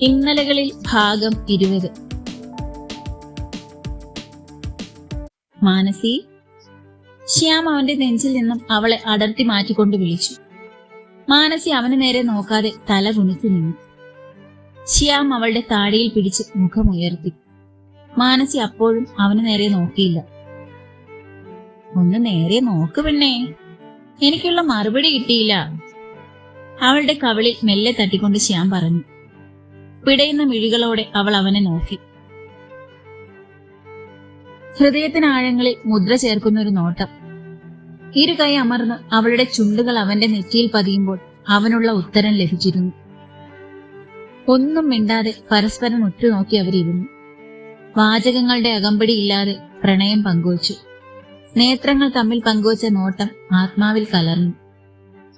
ഇന്നലകളിൽ ഭാഗം ഇരുപത്. മാനസി ശ്യാം അവന്റെ നെഞ്ചിൽ നിന്നും അവളെ അടർത്തി മാറ്റിക്കൊണ്ട് വിളിച്ചു. മാനസി അവന് നേരെ നോക്കാതെ തല കുണിച്ചു നിന്നു. ശ്യാം അവളുടെ താടിയിൽ പിടിച്ച് മുഖമുയർത്തി. മാനസി അപ്പോഴും അവന് നേരെ നോക്കിയില്ല. ഒന്ന് നേരെ നോക്ക് പെണ്ണേ എനിക്കുള്ള മറുപടി കിട്ടിയില്ല. അവളുടെ കവളിൽ മെല്ലെ തട്ടിക്കൊണ്ട് ശ്യാം പറഞ്ഞു. പിടയുന്ന മിഴികളോടെ അവൾ അവനെ നോക്കി. ഹൃദയത്തിനാഴങ്ങളിൽ മുദ്ര ചേർക്കുന്ന ഒരു നോട്ടം. ഇരു കൈ അമർന്ന് അവളുടെ ചുണ്ടുകൾ അവന്റെ നെറ്റിയിൽ പതിയുമ്പോൾ അവനുള്ള ഉത്തരം ലഭിച്ചിരുന്നു. ഒന്നും മിണ്ടാതെ പരസ്പരം ഉറ്റുനോക്കി അവരിരുന്നു. വാചകങ്ങളുടെ അകമ്പടി ഇല്ലാതെ പ്രണയം പങ്കുവച്ചു. നേത്രങ്ങൾ തമ്മിൽ പങ്കുവച്ച നോട്ടം ആത്മാവിൽ കലർന്നു.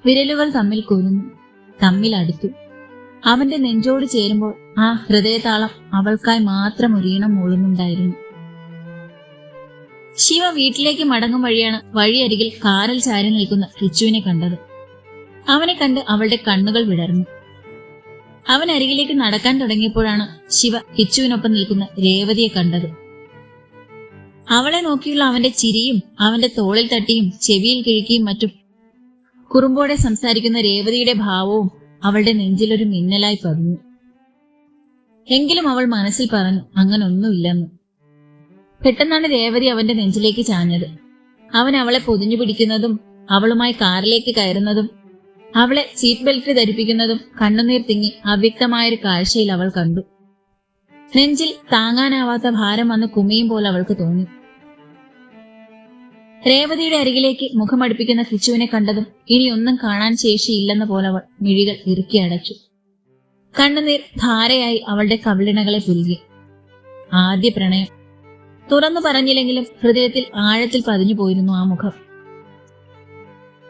വിരലുകൾ തമ്മിൽ കുരുന്നു തമ്മിൽ അടുത്തു. അവന്റെ നെഞ്ചോട് ചേരുമ്പോൾ ആ ഹൃദയതാളം അവൾക്കായി മാത്രം ഒരീണം മൂളുന്നുണ്ടായിരുന്നു. ശിവ വീട്ടിലേക്ക് മടങ്ങും വഴിയാണ് വഴിയരികിൽ കാറിൽ ചാരി നിൽക്കുന്ന റിച്ചുവിനെ കണ്ടത്. അവനെ കണ്ട് അവളുടെ കണ്ണുകൾ വിടർന്നു. അവൻ അരികിലേക്ക് നടക്കാൻ തുടങ്ങിയപ്പോഴാണ് ശിവ റിച്ചുവിനൊപ്പം നിൽക്കുന്ന രേവതിയെ കണ്ടത്. അവളെ നോക്കിയുള്ള അവന്റെ ചിരിയും അവന്റെ തോളിൽ തട്ടിയും ചെവിയിൽ കിഴുക്കിയും മറ്റും കുറുമ്പോടെ സംസാരിക്കുന്ന രേവതിയുടെ ഭാവവും അവളുടെ നെഞ്ചിലൊരു മിന്നലായി പതിഞ്ഞു. എങ്കിലും അവൾ മനസ്സിൽ പറഞ്ഞു അങ്ങനൊന്നുമില്ലെന്ന്. പെട്ടെന്നാണ് രേവതി അവന്റെ നെഞ്ചിലേക്ക് ചാഞ്ഞത്. അവൻ അവളെ പൊതിഞ്ഞു പിടിക്കുന്നതും അവളുമായി കാറിലേക്ക് കയറുന്നതും അവളെ സീറ്റ് ബെൽറ്റ് ധരിപ്പിക്കുന്നതും കണ്ണുനീർ തിങ്ങി അവ്യക്തമായൊരു കാഴ്ചയിൽ അവൾ കണ്ടു. നെഞ്ചിൽ താങ്ങാനാവാത്ത ഭാരം വന്ന് കുമിയും പോലെ അവൾക്ക് തോന്നി. രേവതിയുടെ അരികിലേക്ക് മുഖമടുപ്പിക്കുന്ന കിച്ചുവിനെ കണ്ടതും ഇനി ഒന്നും കാണാൻ ശേഷിയില്ലെന്ന പോലെ അവൾ മിഴികൾ ഇറുക്കി അടച്ചു. കണ്ണുനീർ ധാരയായി അവളുടെ കവിളിണകളെ പുലുകി ആദ്യ പ്രണയം. തുറന്നു പറഞ്ഞില്ലെങ്കിലും ഹൃദയത്തിൽ ആഴത്തിൽ പതിഞ്ഞു പോയിരുന്നു ആ മുഖം.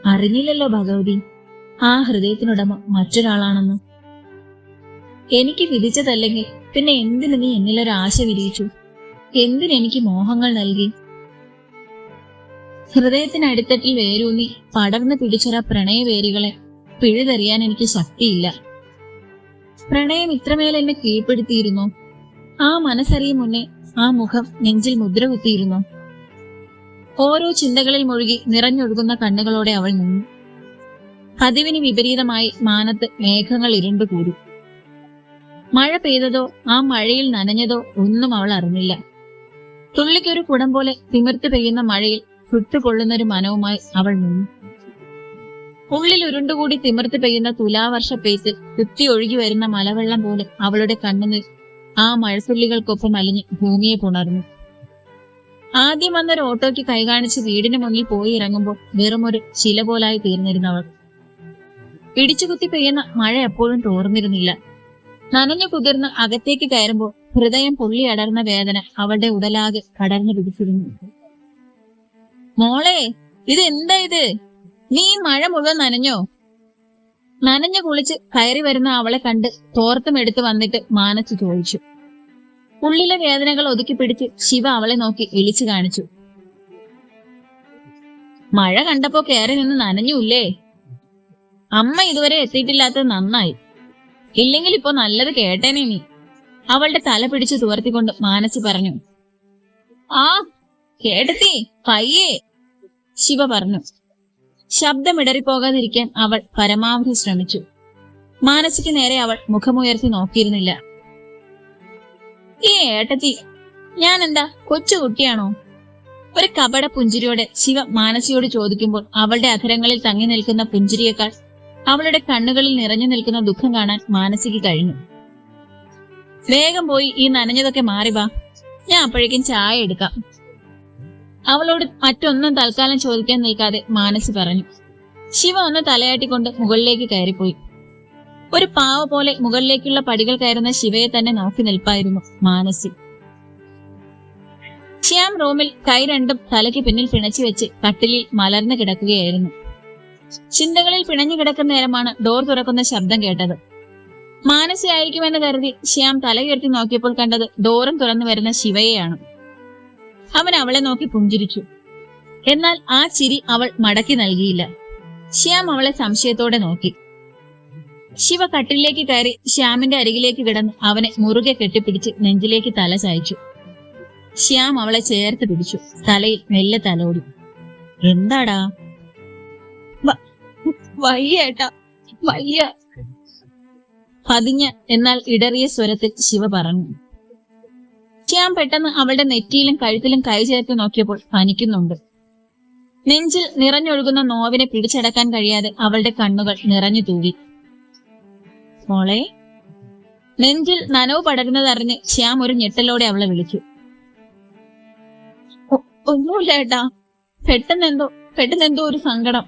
അറിഞ്ഞില്ലല്ലോ ഭഗവതി. ആ ഹൃദയത്തിനുടമ മറ്റൊരാളാണെന്ന്. എനിക്ക് വിധിച്ചതല്ലെങ്കിൽ പിന്നെ എന്തിനു നീ എന്നിലൊരാശ വിരിയിച്ചു? എന്തിനെനിക്ക് മോഹങ്ങൾ നൽകി? ഹൃദയത്തിനടിത്തട്ടിൽ വേരൂന്നി പടർന്നു പിടിച്ചൊര പ്രണയവേരുകളെ പിഴുതെറിയാൻ എനിക്ക് ശക്തിയില്ല. പ്രണയം ഇത്രമേൽ എന്നെ കീഴ്പ്പെടുത്തിയിരുന്നു? ആ മനസ്സറിയും മുന്നേ ആ മുഖം നെഞ്ചിൽ മുദ്ര കുത്തിയിരുന്നു? ഓരോ ചിന്തകളിൽ മുഴുകി നിറഞ്ഞൊഴുകുന്ന കണ്ണുകളോടെ അവൾ നിന്നു. പതിവിന് വിപരീതമായി മാനത്ത് മേഘങ്ങൾ ഇരുണ്ടു കൂടി. മഴ പെയ്തതോ ആ മഴയിൽ നനഞ്ഞതോ ഒന്നും അവൾ അറിഞ്ഞില്ല. തുള്ളിക്കൊരു കുടം പോലെ തിമിർത്ത് പെയ്യുന്ന മഴയിൽ ചുട്ടുകൊള്ളുന്നൊരു മനവുമായി അവൾ നിന്നു. ഉള്ളിൽ ഉരുണ്ടുകൂടി തിമിർത്ത് പെയ്യുന്ന തുലാവർഷ പേസ് കുത്തി ഒഴുകി വരുന്ന മലവെള്ളം പോലെ അവളുടെ കണ്ണുനിൽ ആ മഴത്തുള്ളികൾക്കൊപ്പം അലിഞ്ഞ് ഭൂമിയെ പുണർന്നു. ആദ്യം വന്നൊരു ഓട്ടോയ്ക്ക് കൈകാണിച്ച് വീടിന് മുന്നിൽ പോയി ഇറങ്ങുമ്പോൾ വെറുമൊരു ശില പോലായി തീർന്നിരുന്നവൾ ഇടിച്ചുകുത്തി പെയ്യുന്ന മഴ എപ്പോഴും തോർന്നിരുന്നില്ല. നനഞ്ഞു കുതിർന്ന് അകത്തേക്ക് കയറുമ്പോൾ ഹൃദയം പൊള്ളി അടർന്ന വേദന അവളുടെ ഉടലാകെ കടർന്നു പിടിച്ചിരുന്നു. മോളെ ഇത് എന്താ ഇത്? നീ മഴ മുഴുവൻ നനഞ്ഞോ? നനഞ്ഞു കുളിച്ച് കയറി വരുന്ന അവളെ കണ്ട് തോർത്തും എടുത്തു വന്നിട്ട് മാനച്ചു ചോദിച്ചു. ഉള്ളിലെ വേദനകൾ ഒതുക്കി പിടിച്ച് ശിവ അവളെ നോക്കി എളിച്ചു കാണിച്ചു. മഴ കണ്ടപ്പോ കയറി നിന്ന് നനഞ്ഞൂല്ലേ? അമ്മ ഇതുവരെ എത്തിയിട്ടില്ലാത്തത് നന്നായി. ഇല്ലെങ്കിൽ ഇപ്പൊ നല്ലത് കേട്ടേനെ നീ. അവളുടെ തല പിടിച്ചു തുവർത്തിക്കൊണ്ട് മാനസി പറഞ്ഞു. ആ കേട്ടത്തി പയ്യേ. ശിവ പറഞ്ഞു. ശബ്ദമിടറിപ്പോകാതിരിക്കാൻ അവൾ പരമാവധി ശ്രമിച്ചു. മാനസിക്ക് നേരെ അവൾ മുഖമുയർത്തി നോക്കിയിരുന്നില്ല. ഈ ഏട്ടത്തി ഞാൻ എന്താ കൊച്ചുകുട്ടിയാണോ ഒരു കപട പുഞ്ചിരിയോടെ ശിവ മാനസിയോട് ചോദിക്കുമ്പോൾ അവളുടെ അധരങ്ങളിൽ തങ്ങി നിൽക്കുന്ന പുഞ്ചിരിയേക്കാൾ അവളുടെ കണ്ണുകളിൽ നിറഞ്ഞു നിൽക്കുന്ന ദുഃഖം കാണാൻ മാനസിക്ക് കഴിഞ്ഞു. വേഗം പോയി ഈ നനഞ്ഞതൊക്കെ മാറി വാ. ഞാൻ അപ്പോഴേക്കും ചായ എടുക്കാം. അവളോട് മറ്റൊന്നും തൽക്കാലം ചോദിക്കാൻ നിൽക്കാതെ മാനസ് പറഞ്ഞു. ശിവ ഒന്ന് തലയാട്ടിക്കൊണ്ട് മുകളിലേക്ക് കയറിപ്പോയി. ഒരു പാവ പോലെ മുകളിലേക്കുള്ള പടികൾ കയറുന്ന ശിവയെ തന്നെ നോക്കി നിൽപ്പായിരുന്നു മാനസി. ശ്യാം റൂമിൽ കൈ രണ്ടും തലയ്ക്ക് പിന്നിൽ പിണച്ചു വെച്ച് കട്ടിലിൽ മലർന്നു കിടക്കുകയായിരുന്നു. ചിന്തകളിൽ പിണഞ്ഞു കിടക്കുന്ന നേരമാണ് ഡോർ തുറക്കുന്ന ശബ്ദം കേട്ടത്. മാനസി ആയിരിക്കുമെന്ന് കരുതി ശ്യാം തലയുയർത്തി നോക്കിയപ്പോൾ കണ്ടത് ഡോറും തുറന്നു വരുന്ന ശിവയെയാണ്. അവൻ അവളെ നോക്കി പുഞ്ചിരിച്ചു. എന്നാൽ ആ ചിരി അവൾ മടക്കി നൽകിയില്ല. ശ്യാം അവളെ സംശയത്തോടെ നോക്കി. ശിവ കട്ടിലേക്ക് കയറി ശ്യാമിന്റെ അരികിലേക്ക് കിടന്ന് അവനെ മുറുകെ കെട്ടിപ്പിടിച്ച് നെഞ്ചിലേക്ക് തല ചായച്ചു. ശ്യാം അവളെ ചേർത്ത് പിടിച്ചു. തലയിൽ മെല്ലെ തലോടി എന്താടാ? "വ- വയ്യേട്ടാ വയ്യ. പതിഞ്ഞ എന്നാൽ ഇടറിയ സ്വരത്തിൽ ശിവ പറഞ്ഞു. ശ്യാം പെട്ടെന്ന് അവളുടെ നെറ്റിയിലും കഴുത്തിലും കൈ ചേർത്ത് നോക്കിയപ്പോൾ പനിക്കുന്നുണ്ട് നെഞ്ചിൽ നിറഞ്ഞൊഴുകുന്ന നോവിനെ പിടിച്ചടക്കാൻ കഴിയാതെ അവളുടെ കണ്ണുകൾ നിറഞ്ഞു തൂവി മോളെ നെഞ്ചിൽ നനവ് പടരുന്നതറിഞ്ഞ് ശ്യാം ഒരു ഞെട്ടലോടെ അവളെ വിളിച്ചു. "ഒ- ഒന്നുമില്ല ഏട്ടാ. പെട്ടെന്നെന്തോ പെട്ടെന്നെന്തോ ഒരു സങ്കടം.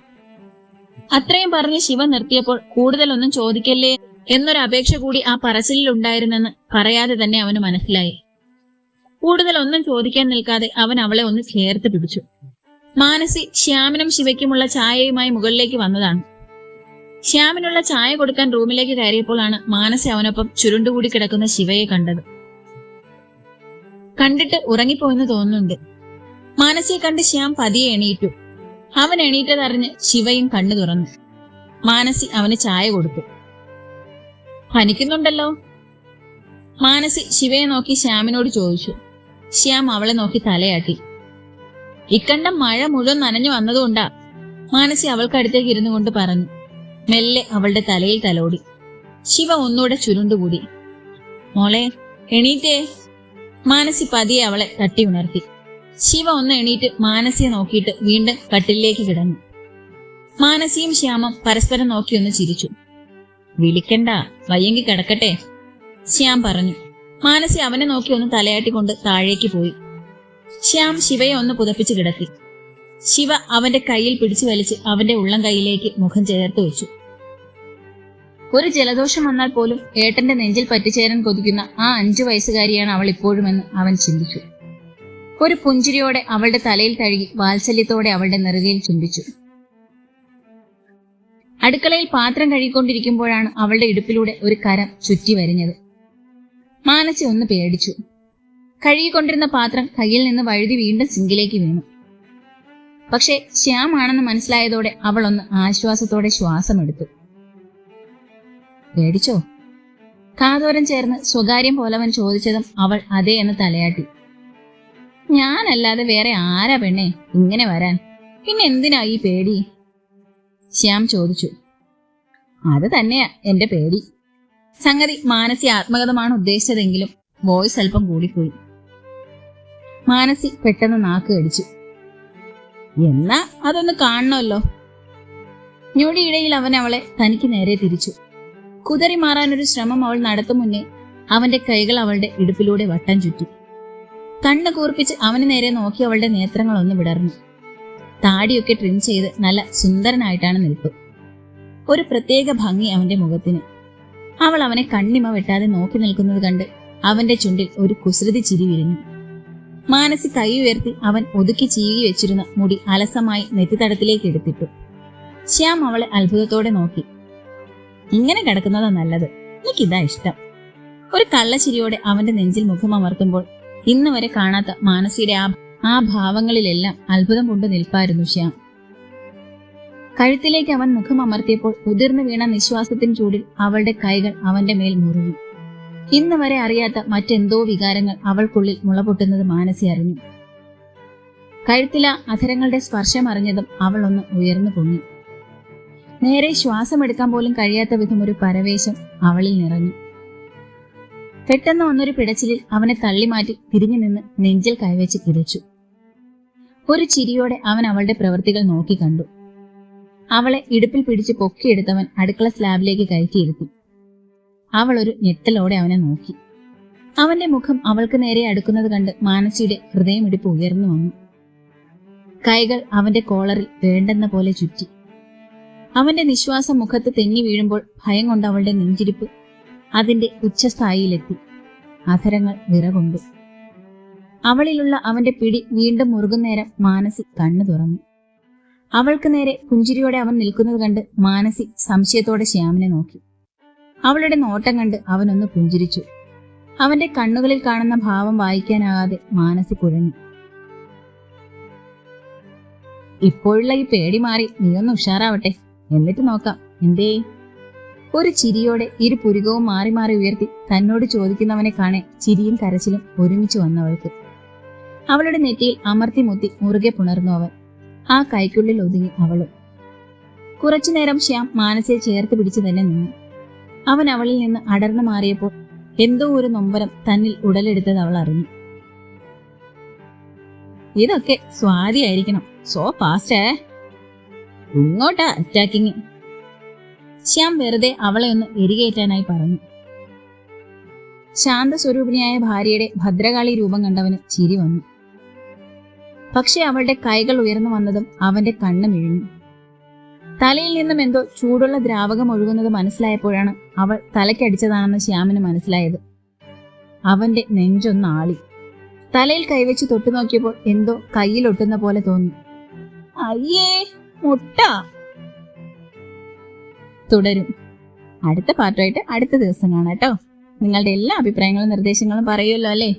അത്രയും പറഞ്ഞ് ശിവ നിർത്തിയപ്പോൾ കൂടുതലൊന്നും ചോദിക്കല്ലേ എന്നൊരു അപേക്ഷ കൂടി ആ പറച്ചിലിൽ ഉണ്ടായിരുന്നെന്ന് പറയാതെ തന്നെ അവന് മനസ്സിലായി. കൂടുതലൊന്നും ചോദിക്കാൻ നിൽക്കാതെ അവൻ അവളെ ഒന്ന് ചേർത്ത് പിടിച്ചു. മാനസി ശ്യാമിനും ശിവയ്ക്കുമുള്ള ചായയുമായി മുകളിലേക്ക് വന്നതാണ്. ശ്യാമിനുള്ള ചായ കൊടുക്കാൻ റൂമിലേക്ക് കയറിയപ്പോഴാണ് മാനസി അവനൊപ്പം ചുരുണ്ടുകൂടി കിടക്കുന്ന ശിവയെ കണ്ടത്. കണ്ടിട്ട് ഉറങ്ങിപ്പോയെന്ന് തോന്നുന്നുണ്ട്. മാനസിയെ കണ്ട് ശ്യാം പതിയെ എണീറ്റു. അവൻ എണീറ്റതറിഞ്ഞ് ശിവയും കണ്ണു തുറന്നു. മാനസി അവന് ചായ കൊടുത്തു. പനിക്കുന്നുണ്ടല്ലോ? മാനസി ശിവയെ നോക്കി ശ്യാമിനോട് ചോദിച്ചു. ശ്യാം അവളെ നോക്കി തലയാട്ടി. ഇക്കണ്ട മഴ മുഴുവൻ നനഞ്ഞു വന്നതുകൊണ്ടാ മാനസി അവൾക്കടുത്തേക്ക് ഇരുന്നു കൊണ്ട് പറഞ്ഞു. മെല്ലെ അവളുടെ തലയിൽ തലോടി. ശിവ ഒന്നുകൂടെ ചുരുണ്ടുകൂടി. മോളെ എണീറ്റേ. മാനസി പതിയെ അവളെ തട്ടി ഉണർത്തി. ശിവ ഒന്ന് എണീറ്റ് മാനസിയെ നോക്കിയിട്ട് വീണ്ടും കട്ടിലേക്ക് കിടന്നു. മാനസിയും ശ്യാമം പരസ്പരം നോക്കിയൊന്ന് ചിരിച്ചു. വിളിക്കണ്ട വയ്യെങ്കി കിടക്കട്ടെ ശ്യാം പറഞ്ഞു. മാനസി അവനെ നോക്കി ഒന്ന് തലയാട്ടിക്കൊണ്ട് താഴേക്ക് പോയി. ശ്യാം ശിവയെ ഒന്ന് പുതപ്പിച്ച് കിടത്തി. ശിവ അവന്റെ കയ്യിൽ പിടിച്ചു വലിച്ച് അവന്റെ ഉള്ളം കൈയിലേക്ക് മുഖം ചേർത്ത് വെച്ചു. ഒരു ജലദോഷം വന്നാൽ പോലും ഏട്ടന്റെ നെഞ്ചിൽ പറ്റിച്ചേരാൻ കൊതിക്കുന്ന ആ അഞ്ചു വയസ്സുകാരിയാണ് അവൾ ഇപ്പോഴുമെന്ന് അവൻ ചിന്തിച്ചു. ഒരു പുഞ്ചിരിയോടെ അവളുടെ തലയിൽ തഴുകി വാത്സല്യത്തോടെ അവളുടെ നെറുകയിൽ ചുംബിച്ചു. അടുക്കളയിൽ പാത്രം കഴുകിക്കൊണ്ടിരിക്കുമ്പോഴാണ് അവളുടെ ഇടുപ്പിലൂടെ ഒരു കരം ചുറ്റി വരിഞ്ഞത്. മാനസി ഒന്ന് പേടിച്ചു. കഴുകിക്കൊണ്ടിരുന്ന പാത്രം കയ്യിൽ നിന്ന് വഴുതി വീണ്ടും സിങ്കിലേക്ക് വീണു. പക്ഷേ ശ്യാമാണെന്ന് മനസ്സിലായതോടെ അവൾ ഒന്ന് ആശ്വാസത്തോടെ ശ്വാസമെടുത്തു. പേടിച്ചോ? കാതോരം ചേർന്ന് സ്വകാര്യം പോലവൻ ചോദിച്ചതും അവൾ അതേ എന്ന് തലയാട്ടി. ഞാനല്ലാതെ വേറെ ആരാ പെണ്ണേ ഇങ്ങനെ വരാൻ? പിന്നെ എന്തിനാ ഈ പേടി? ശ്യാം ചോദിച്ചു. അത് തന്നെയാ എന്റെ പേടി. സംഗതി മാനസി ആത്മകഥമാണ് ഉദ്ദേശിച്ചതെങ്കിലും വോയിസ് അല്പം കൂടിപ്പോയി. മാനസി പെട്ടെന്ന് നാക്ക് കടിച്ചു. എന്നാ അതൊന്ന് കാണണമല്ലോ. ഞൊടിയിടയിൽ അവൻ അവളെ തനിക്ക് നേരെ തിരിച്ചു. കുതറി മാറാനൊരു ശ്രമം അവൾ നടത്തും മുന്നേ അവന്റെ കൈകൾ അവളുടെ ഇടുപ്പിലൂടെ വട്ടം ചുറ്റി. കണ്ണ് കൂർപ്പിച്ച് അവന് നേരെ നോക്കി അവളുടെ നേത്രങ്ങൾ ഒന്ന് വിടർന്നു. താടിയൊക്കെ ട്രിം ചെയ്ത് നല്ല സുന്ദരനായിട്ടാണ് നിൽപ്പ്. ഒരു പ്രത്യേക ഭംഗി അവന്റെ മുഖത്തിന്. അവൾ അവനെ കണ്ണിമ വെട്ടാതെ നോക്കി നിൽക്കുന്നത് കണ്ട് അവന്റെ ചുണ്ടിൽ ഒരു കുസൃതി ചിരി വിരിഞ്ഞു. മാനസി കൈ ഉയർത്തി അവൻ ഒതുക്കി ചീകി വെച്ചിരുന്ന മുടി അലസമായി നെറ്റിത്തടത്തിലേക്ക് എടുത്തിട്ടു. ശ്യാം അവളെ അത്ഭുതത്തോടെ നോക്കി. ഇങ്ങനെ കിടക്കുന്നതാ നല്ലത്. എനിക്കിതാ ഇഷ്ടം. ഒരു കള്ളച്ചിരിയോടെ അവന്റെ നെഞ്ചിൽ മുഖമർത്തുമ്പോൾ ഇന്ന് വരെ കാണാത്ത മാനസിയുടെ ആ ആ ഭാവങ്ങളിലെല്ലാം അത്ഭുതം കൊണ്ട് നിൽപ്പായിരുന്നു ശ്യാം. കഴുത്തിലേക്ക് അവൻ മുഖം അമർത്തിയപ്പോൾ ഉതിർന്നു വീണ നിശ്വാസത്തിൻ ചൂടിൽ അവളുടെ കൈകൾ അവന്റെ മേൽ മുറുകി. ഇന്ന് വരെ അറിയാത്ത മറ്റെന്തോ വികാരങ്ങൾ അവൾക്കുള്ളിൽ മുളപൊട്ടുന്നത് മാനസി അറിഞ്ഞു. കഴുത്തില അധരങ്ങളുടെ സ്പർശം അറിഞ്ഞതും അവൾ ഒന്ന് ഉയർന്നു പൊങ്ങി. നേരെ ശ്വാസമെടുക്കാൻ പോലും കഴിയാത്ത വിധം ഒരു പരവേശം അവളിൽ നിറഞ്ഞു. പെട്ടെന്ന് വന്നൊരു പിടച്ചിലിൽ അവനെ തള്ളിമാറ്റി തിരിഞ്ഞു നിന്ന് നെഞ്ചിൽ കൈവച്ച് കിതച്ചു. ഒരു ചിരിയോടെ അവൻ അവളുടെ പ്രവൃത്തികൾ നോക്കി കണ്ടു. അവളെ ഇടുപ്പിൽ പിടിച്ച് പൊക്കിയെടുത്തവൻ അടുക്കള സ്ലാബിലേക്ക് കയറ്റിയിരുത്തി അവൾ ഒരു ഞെട്ടലോടെ അവനെ നോക്കി. അവന്റെ മുഖം അവൾക്ക് നേരെ അടുക്കുന്നത് കണ്ട് മാനസിയുടെ ഹൃദയമിടിപ്പ് ഉയർന്നു വന്നു. കൈകൾ അവന്റെ കോളറിൽ വേണ്ടെന്ന പോലെ ചുറ്റി. അവന്റെ നിശ്വാസം മുഖത്ത് തെന്നി വീഴുമ്പോൾ ഭയം കൊണ്ട് അവളുടെ നെഞ്ചിരിപ്പ് അതിന്റെ ഉച്ചസ്ഥായിയിലെത്തി. അധരങ്ങൾ വിറകൊണ്ടു. അവളിലുള്ള അവന്റെ പിടി വീണ്ടും മുറുകുന്നേരം മാനസി കണ്ണു തുറന്നു. അവൾക്ക് നേരെ പുഞ്ചിരിയോടെ അവൻ നിൽക്കുന്നത് കണ്ട് മാനസി സംശയത്തോടെ ശ്യാമിനെ നോക്കി. അവളുടെ നോട്ടം കണ്ട് അവനൊന്ന് പുഞ്ചിരിച്ചു. അവന്റെ കണ്ണുകളിൽ കാണുന്ന ഭാവം വായിക്കാനാകാതെ മാനസി കുഴഞ്ഞു. ഇപ്പോഴുള്ള ഈ പേടി മാറി നീ ഒന്ന് ഉഷാറാവട്ടെ. എന്നിട്ട് നോക്കാം. എന്തേ? ഒരു ചിരിയോടെ ഇരു പുരുകവും മാറി മാറി ഉയർത്തി തന്നോട് ചോദിക്കുന്നവനെ കാണെ ചിരിയും കരച്ചിലും ഒരുമിച്ച് വന്നവൾക്ക്. അവളുടെ നെറ്റിയിൽ അമർത്തി മുത്തി മുറുകെ പുണർന്നു അവൻ. ആ കൈക്കുള്ളിൽ ഒതുങ്ങി അവളും. കുറച്ചുനേരം ശ്യാം മാനസയെ ചേർത്ത് പിടിച്ചു തന്നെ നിന്നു. അവൻ അവളിൽ നിന്ന് അടർന്നു മാറിയപ്പോൾ എന്തോ ഒരു നൊമ്പരം തന്നിൽ ഉടലെടുത്തത് അവൾ അറിഞ്ഞു. ഇതൊക്കെ സ്വാതിയായിരിക്കണം സോ ഫാസ്റ്റേ ഇങ്ങോട്ടാ അറ്റാക്കിങ് ശ്യാം വെറുതെ അവളെ ഒന്ന് എരികേറ്റാനായി പറഞ്ഞു. ശാന്തസ്വരൂപിണിയായ ഭാര്യയുടെ ഭദ്രകാളി രൂപം കണ്ടവന് ചിരി വന്നു. പക്ഷെ അവളുടെ കൈകൾ ഉയർന്നു വന്നതും അവന്റെ കണ്ണ് മിഴിഞ്ഞു. തലയിൽ നിന്നും എന്തോ ചൂടുള്ള ദ്രാവകം ഒഴുകുന്നത് മനസ്സിലായപ്പോഴാണ് അവൾ തലയ്ക്കടിച്ചതാണെന്ന് ശ്യാമിന് മനസ്സിലായത്. അവന്റെ നെഞ്ചൊന്ന് ആളി. തലയിൽ കൈവച്ച് തൊട്ടു നോക്കിയപ്പോൾ എന്തോ കയ്യിലൊട്ടുന്ന പോലെ തോന്നി. അയ്യേ മുട്ട! തുടരും. അടുത്ത പാർട്ടായിട്ട് അടുത്ത ദിവസം കാണാം കേട്ടോ. നിങ്ങളുടെ എല്ലാ അഭിപ്രായങ്ങളും നിർദ്ദേശങ്ങളും പറയുമല്ലോ അല്ലേ?